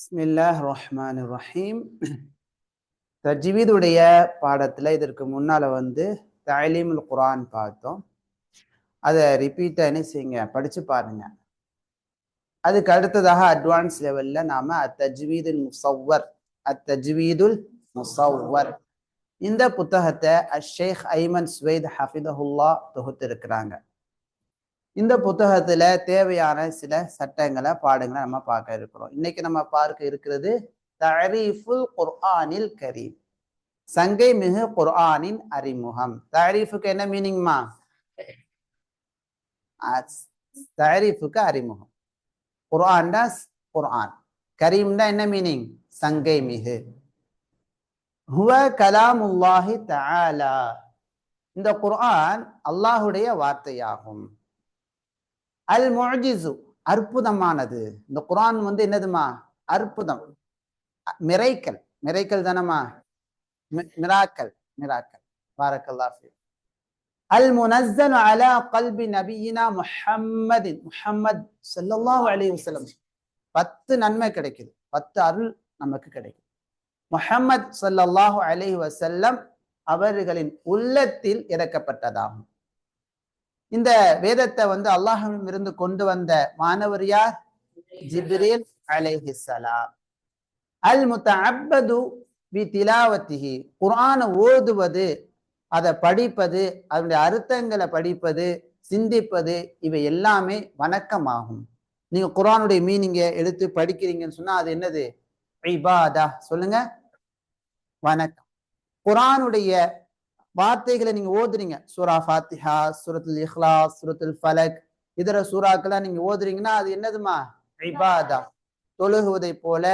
பிஸ்மில்லாஹ் ரஹ்மான் ரஹீம் தஜ்வீதுடைய பாடத்தில் இதற்கு முன்னால் வந்து தலீமுல் குரான் பார்த்தோம். அதை ரிப்பீட்டாக என்ன செய்யுங்க? படிச்சு பாருங்க. அதுக்கு அடுத்ததாக அட்வான்ஸ் லெவல்ல நாம அத்தஜ்வீதுல் முசவர் அத்தஜ்வீதுல் முசவர் இந்த புத்தகத்தை அஷேக் ஐமன் ஸ்வைத் ஹஃபிதஹுல்லா தொகுத்து இருக்கிறாங்க இந்த புத்தகத்துல தேவையான சில சட்டங்களை பாடங்களை நம்ம பார்க்க இருக்கிறோம். இன்னைக்கு நம்ம பார்க்க இருக்கிறது தரீஃபுல் குர்ஆனில் கரீம். சங்கை மிகு குர்ஆனின் அறிமுகம். தரீஃபுக்கு என்ன மீனிங்மா? தரீஃபுக்கு அறிமுகம். குர்ஆன்டா குர்ஆன். கரீம்னா என்ன மீனிங்? சங்கை மிகு. ஹுவ கலாமுல்லாஹி தஆலா. இந்த குர்ஆன் அல்லாஹுடைய வார்த்தையாகும். அல் முஜிசு அற்புதமானது. இந்த குரான் வந்து என்னதுமா? அற்புதம். மிரைக்கல். மிரைக்கல் தானமா மிராக்கல். மிராக்கல். பாரக்கல்லாஃபி அல் முனஸ்ஸல் அலா கல்பி நபியினா முஹம்மதின் முஹம்மத் செல்லல்லாஹ் அலைஹி வஸல்லம். பத்து நன்மை கிடைக்குது. பத்து அருள் நமக்கு கிடைக்குது. முஹம்மத் ஸல்லல்லாஹு அலைஹி வஸல்லம் அவர்களின் உள்ளத்தில் இறக்கப்பட்டதாகும். இந்த வேதத்தை வந்து அல்லாஹிடம் இருந்து கொண்டு வந்த மாணவர் யார்? ஜிப்ரீல் அலைஹிஸ்ஸலாம் அல் முத்தஅப்பது பி திலாவத்திஹி. குரானை ஓதுவது அதை படிப்பது அதனுடைய அர்த்தங்களை படிப்பது சிந்திப்பது இவை எல்லாமே வணக்கமாகும். நீங்க குரானுடைய மீனிங்க எடுத்து படிக்கிறீங்கன்னு சொன்னா அது என்னது? இபாதா. சொல்லுங்க. வணக்கம். குரானுடைய வார்த்தைகளை நீங்க ஓதுறீங்க. சூரா ஃபாத்திஹா சுரத்துல் இஹ்லாஸ் சுரத்துல் ஃபலக் இதர சூறாக்கெல்லாம் நீங்க ஓதுறீங்கன்னா அது என்னதுமா? இபாதா. தொழுகுவதை போல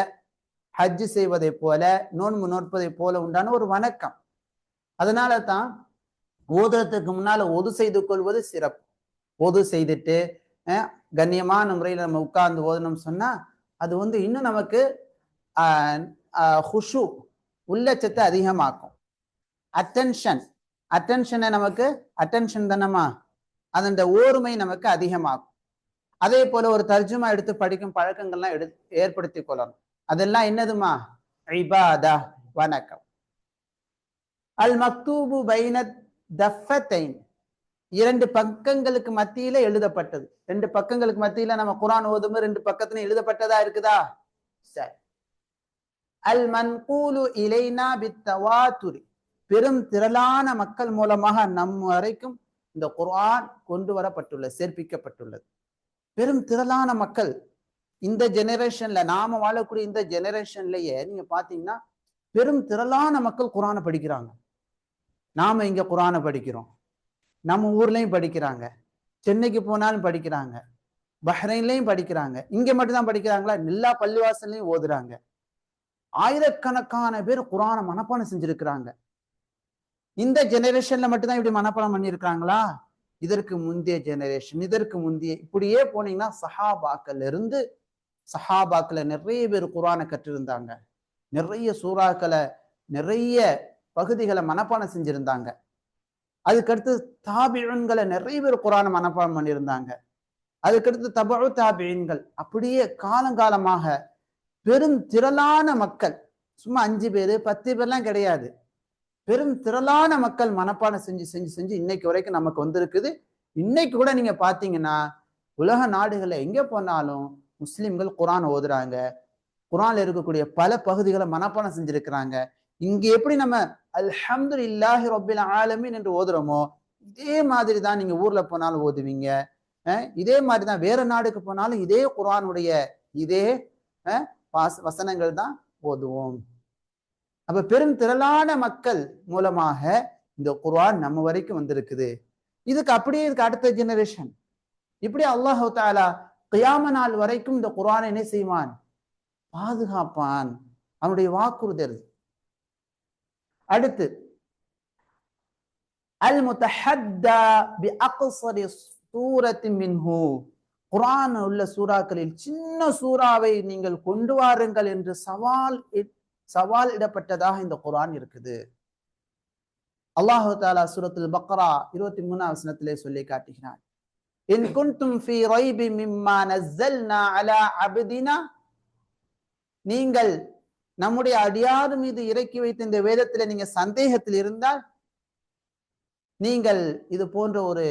ஹஜ் செய்வதை போல நோன்பு நோற்பதை போல உண்டான ஒரு வணக்கம். அதனால தான் ஓதுறதுக்கு முன்னால ஒது செய்து கொள்வது சிறப்பு. ஒது செய்துட்டு கண்ணியமான முறையில் நம்ம உட்கார்ந்து ஓதணும் சொன்னா அது வந்து இன்னும் நமக்கு ஹுஷு உள்ளச்சத்தை அதிகமாக்கும். அட்டென்ஷன் அட்டென்ஷனை நமக்கு அட்டென்ஷன் தானமா அதன் ஓர்மை நமக்கு அதிகமாகும். அதே போல ஒரு தர்ஜுமா எடுத்து படிக்கும் பழக்கங்கள்லாம் எடு ஏற்படுத்தி கொள்ளணும். அதெல்லாம் என்னதுமா? ஐபாதா வணக்கம். அல் மக்தூபு பைனத் தஃபத்தைன். இரண்டு பக்கங்களுக்கு மத்தியில எழுதப்பட்டது. ரெண்டு பக்கங்களுக்கு மத்தியில நம்ம குரான் ஓதும் ரெண்டு பக்கத்துல எழுதப்பட்டதா இருக்குதா? சரி. அல் மன்கூலு இலைனா பித்தவாத்துரி பெரும் திரளான மக்கள் மூலமாக நம் வரைக்கும் இந்த குர்ஆன் கொண்டு வரப்பட்டுள்ளது சேர்ப்பிக்கப்பட்டுள்ளது. பெரும் திரளான மக்கள் இந்த ஜெனரேஷன்ல நாம வாழக்கூடிய இந்த ஜெனரேஷன்லயே நீங்க பாத்தீங்கன்னா பெரும் திரளான மக்கள் குரானை படிக்கிறாங்க. நாம இங்க குரானை படிக்கிறோம். நம்ம ஊர்லயும் படிக்கிறாங்க. சென்னைக்கு போனாலும் படிக்கிறாங்க. பஹ்ரைன்லயும் படிக்கிறாங்க. இங்க மட்டும்தான் படிக்கிறாங்களா? எல்லா பள்ளிவாசல்லையும் ஓதுறாங்க. ஆயிரக்கணக்கான பேர் குரானை மனப்பாடம் செஞ்சிருக்கிறாங்க. இந்த ஜெனரேஷன்ல மட்டும்தான் இப்படி மனப்பாடம் பண்ணியிருக்காங்களா? இதற்கு முந்தைய ஜெனரேஷன் இதற்கு முந்தைய இப்படியே போனீங்கன்னா சஹாபாக்கள் இருந்து சஹாபாக்களை நிறைய பேர் குரானை கற்றிருந்தாங்க. நிறைய சூறாக்களை நிறைய பகுதிகளை மனப்பாடம் செஞ்சிருந்தாங்க. அதுக்கடுத்து தாபிழன்களை நிறைய பேர் குரானை மனப்பாடம் பண்ணியிருந்தாங்க. அதுக்கடுத்து தபு தாபிழன்கள் அப்படியே காலங்காலமாக பெரும் திரளான மக்கள் சும்மா அஞ்சு பேர் பத்து பேர்லாம் கிடையாது. பெரும் திரளான மக்கள் மனப்பாடம் செஞ்சு செஞ்சு செஞ்சு இன்னைக்கு வரைக்கும் நமக்கு வந்திருக்குது. இன்னைக்கு கூட நீங்க பாத்தீங்கன்னா உலக நாடுகளில் எங்க போனாலும் முஸ்லிம்கள் குரான் ஓதுறாங்க. குரான்ல இருக்கக்கூடிய பல பகுதிகளை மனப்பாடம் செஞ்சிருக்கிறாங்க. இங்க எப்படி நம்ம அல்ஹம்து இல்லாஹி ரொபில் ஆலமின் என்று ஓதுறோமோ இதே மாதிரி தான் நீங்க ஊர்ல போனாலும் ஓதுவீங்க. இதே மாதிரி தான் வேற நாடுக்கு போனாலும் இதே குரானுடைய இதே வசனங்கள் தான் ஓதுவோம். அப்ப பெரும் திரளான மக்கள் மூலமாக இந்த குர்ஆன் நம்ம வரைக்கும் வந்திருக்குது. இதுக்கு அப்படியே இதுக்கு அடுத்த ஜெனரேஷன் இப்படி அல்லாஹு தாலா கியாம நாள் வரைக்கும் இந்த குரானை என்ன செய்வான்? பாதுகாப்பான். அவனுடைய வாக்குறுதல் அடுத்து அல் முத்தஹத்தா பி அக்ஸரி சூரத்தின் மின்ஹு. குரான் உள்ள சூறாக்களில் சின்ன சூறாவை நீங்கள் கொண்டு வாருங்கள் என்று சவால் சவால் இடப்பட்டதாக இந்த குரான் இருக்குது. அல்லாஹு தாலா சூரத்தில் பக்ரா இருபத்தி மூணாம் வசனத்திலே சொல்லி காட்டுகிறான். இன் குன்தும் ஃபீ ரைபி மிம்மா நஸ்ஸல்னா அலா அப்தினா நீங்கள் நம்முடைய அடியார் மீது இறக்கி வைத்த இந்த வேதத்துல நீங்க சந்தேகத்தில் இருந்தால் நீங்கள் இது போன்ற ஒரு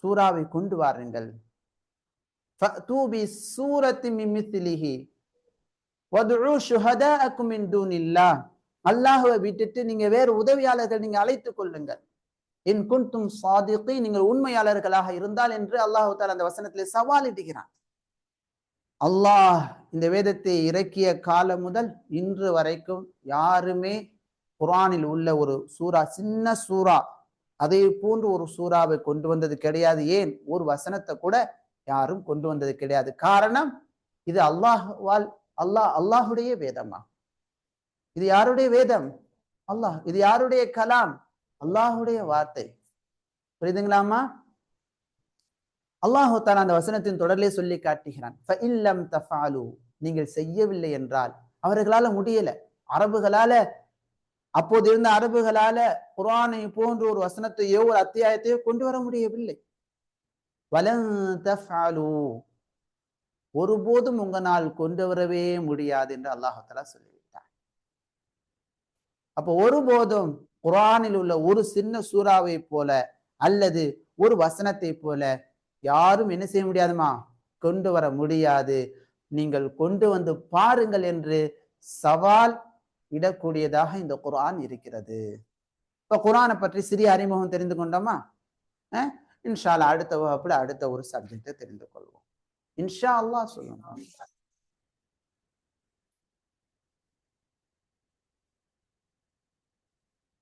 சூறாவை கொண்டு வாருங்கள். தூபி சூரத்தி மிமித்திலிஹி வதுழு சுஹதா அக்குமின் தூனில்லா அல்லாஹுவை விட்டுட்டு நீங்க வேறு உதவியாளர்கள் நீங்க அழைத்துக் கொள்ளுங்கள். என் குன்தும் சாதிக்கு நீங்கள் உண்மையாளர்களாக இருந்தால் என்று அல்லாஹு அந்த வசனத்திலே சவால் இடுகிறான் அல்லாஹ் இந்த வேதத்தை இறக்கிய காலம் முதல் இன்று வரைக்கும் யாருமே குரானில் உள்ள ஒரு சூறா சின்ன சூறா அதே போன்று ஒரு சூறாவை கொண்டு வந்தது கிடையாது. ஏன்? ஒரு வசனத்தை கூட யாரும் கொண்டு வந்தது கிடையாது. காரணம் இது அல்லாஹ்வால் அல்லாஹ் அல்லாஹுடைய வேதமா? இது யாருடைய வேதம்? அல்லாஹ் இது யாருடைய கலாம்? அல்லாஹுடைய வார்த்தை. புரியுதுங்களாமா அல்லாஹு தான் அந்த வசனத்தின் தொடரிலே சொல்லி காட்டுகிறான். நீங்கள் செய்யவில்லை என்றால் அவர்களால முடியல. அரபுகளால அப்போது இருந்த அரபுகளால குரானை போன்ற ஒரு வசனத்தையோ ஒரு அத்தியாயத்தையோ கொண்டு வர முடியவில்லை. வலன் ஒருபோதும் உங்களால் கொண்டு வரவே முடியாது என்று அல்லாஹு சொல்லிவிட்டார் அப்போ ஒருபோதும் குரானில் உள்ள ஒரு சின்ன சூறாவை போல அல்லது ஒரு வசனத்தை போல யாரும் என்ன செய்ய முடியாதுமா? கொண்டு வர முடியாது. நீங்கள் கொண்டு வந்து பாருங்கள் என்று சவால் இடக்கூடியதாக இந்த குரான் இருக்கிறது. இப்ப குரானை பற்றி சிறிய அறிமுகம் தெரிந்து கொண்டோமா? அஹ் அடுத்த வகுப்புல அடுத்த ஒரு சப்ஜெக்டை தெரிந்து கொள்வோம். இன்ஷா அல்லாஹ் சொல்லுங்க